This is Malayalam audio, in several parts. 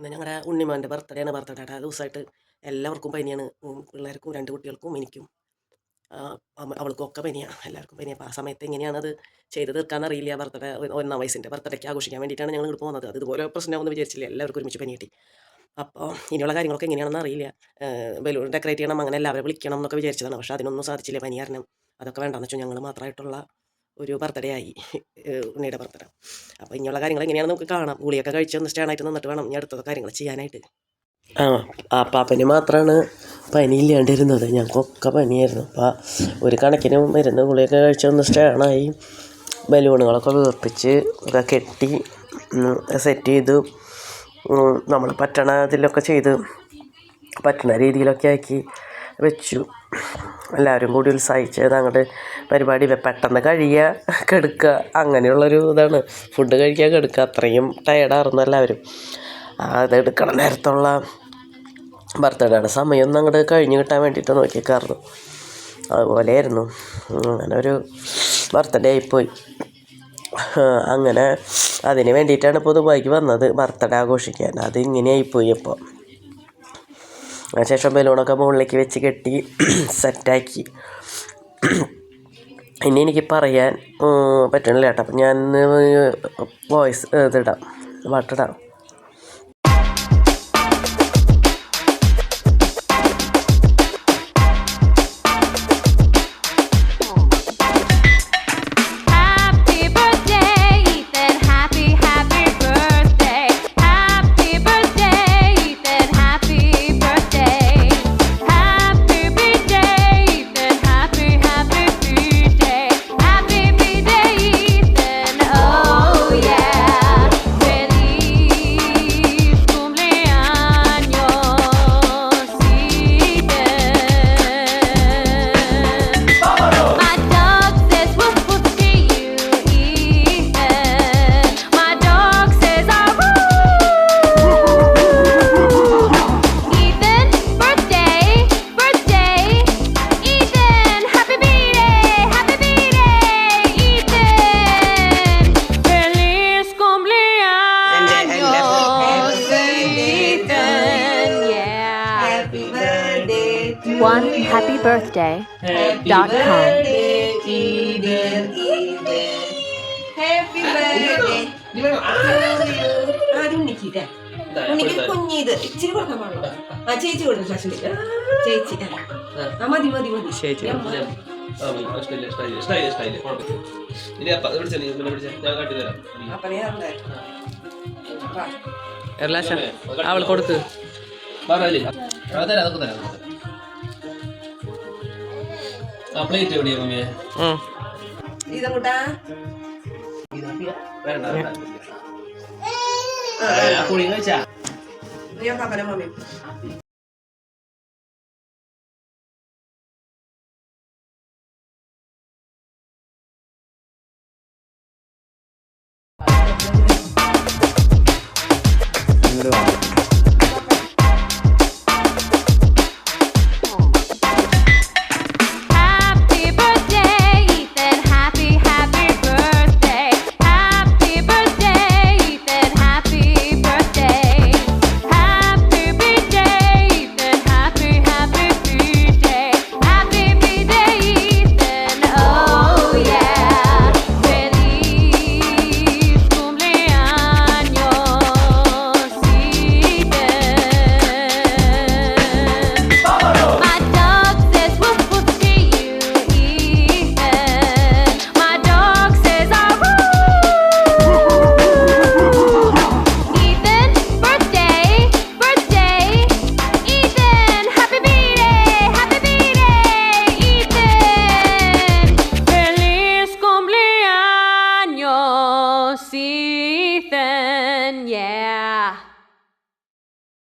ഇന്ന് ഞങ്ങളുടെ ഉണ്ണിമോന്റെ ബർത്ത്ഡേ ആണ് ആ ദിവസമായിട്ട് എല്ലാവർക്കും പനിയാണ്. പിള്ളേർക്കും രണ്ട് കുട്ടികൾക്കും എനിക്കും. അവൾക്കും ഒക്കെ പനിയാണ് എല്ലാവർക്കും പനിയാണ് അപ്പോൾ ആ സമയത്ത് എങ്ങനെയാണത് ചെയ്ത് തീർക്കാൻ അറിയില്ല ബർത്ത്ഡേ ഒന്നാം വയസ്സിന്റെ ബർത്ത്ഡേക്ക് ആഘോഷിക്കാൻ വേണ്ടിയിട്ടാണ് ഞങ്ങൾ ഇങ്ങോട്ട് പോകുന്നത്. അത് ഇതുപോലെ പ്രശ്നമാണെന്ന് വിചാരിച്ചില്ല. എല്ലാവർക്കും ഒരുമിച്ച് പനി കിട്ടി അപ്പോൾ ഇനിയുള്ള കാര്യങ്ങളൊക്കെ എങ്ങനെയാണെന്ന് അറിയില്ല. ബലൂൺ ഡെക്കറേറ്റ് ചെയ്യണം. അങ്ങനെ എല്ലാവരും വിളിക്കണം എന്നൊക്കെ വിചാരിച്ചതാണ്. പക്ഷേ അതിനൊന്നും സാധിച്ചില്ല പനി കാരണം. അതൊക്കെ വേണ്ടെന്ന് വെച്ചാൽ ഞങ്ങൾ മാത്രമായിട്ടുള്ള ഒരു ബർത്ത്ഡേ ആയി ഉണ്ണിയുടെ ബർത്ത്ഡേ. അപ്പോൾ ഇനിയുള്ള കാര്യങ്ങൾ എങ്ങനെയാണ് നമുക്ക് കാണാം. ഗുളിയൊക്കെ കഴിച്ച് ഒന്ന് സ്റ്റാൻഡായിട്ട് നിന്നിട്ട് വേണം ഇനി അടുത്ത കാര്യങ്ങൾ ചെയ്യാനായിട്ട്. ആ ആ പാപ്പന് മാത്രമാണ് പനി ഇല്ലാണ്ടിരുന്നത് ഞങ്ങൾക്കൊക്കെ പനിയായിരുന്നു. അപ്പോൾ ഒരു കണക്കിന് മരുന്ന് ഗുളിയൊക്കെ കഴിച്ച് ഒന്ന് സ്റ്റാണായി ബലൂണുകളൊക്കെ വീർപ്പിച്ച് ഒക്കെ കെട്ടി സെറ്റ് ചെയ്തു. നമ്മൾ പറ്റണ ഇതിലൊക്കെ ചെയ്ത് പറ്റണ രീതിയിലൊക്കെ ആക്കി വെച്ചു. എല്ലാവരും കൂടി ഉത്സാഹിച്ച് ഞങ്ങളുടെ പരിപാടി പെട്ടെന്ന് കഴിയുക കെടുക്കുക അങ്ങനെയുള്ളൊരു ഇതാണ്. ഫുഡ് കഴിക്കുക കെടുക്കുക അത്രയും ടയർഡായിരുന്നു എല്ലാവരും. അത് എടുക്കണ നേരത്തുള്ള ബർത്ത്ഡേയുടെ സമയം അങ്ങോട്ട് കഴിഞ്ഞ് കിട്ടാൻ വേണ്ടിയിട്ട് നോക്കിയേക്കായിരുന്നു അതുപോലെയായിരുന്നു. അങ്ങനെ ഒരു ബർത്ത്ഡേ ആയിപ്പോയി. അങ്ങനെ അതിന് വേണ്ടിയിട്ടാണ് ഇപ്പോൾ ദുബായിക്ക് വന്നത്. ബർത്ത്ഡേ ആഘോഷിക്കാൻ. അത് ഇങ്ങനെ ആയിപ്പോയി ഇപ്പോൾ അതിനുശേഷം ബലൂണൊക്കെ മുകളിലേക്ക് വെച്ച് കെട്ടി സെറ്റാക്കി ഇനി എനിക്ക് പറയാൻ പറ്റണില്ല കേട്ടോ അപ്പം ഞാൻ വോയിസ് ഇതിടാം പാട്ടിടാം Happy birthday to One happy birthday dot com. Eden, Eden. Happy birthday. to you. ആദ്യം ഉണ്ണിക്കിട്ടെ. ഉണ്ണിക്ക് കുഞ്ഞിത്. ഇച്ചിരി കൊടുക്കാൻ പാടുള്ളൂ. ആ ചേച്ചി കൊടുക്കും ശശി ചേച്ചി. ആ മതി മതി മതി. ചേച്ചി. ഞാൻ അപ്പനെ അവിടെ. വാ. അവൾ കൊടുക്ക്. പ്ലേറ്റ് എവിടെയാ മമ്മിയെ. ഇതങ്ങോട്ടാ വേണ്ട ആ പുളി കഴിച്ചാ? ഞാൻ കപ്പന മമ്മി. Happy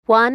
1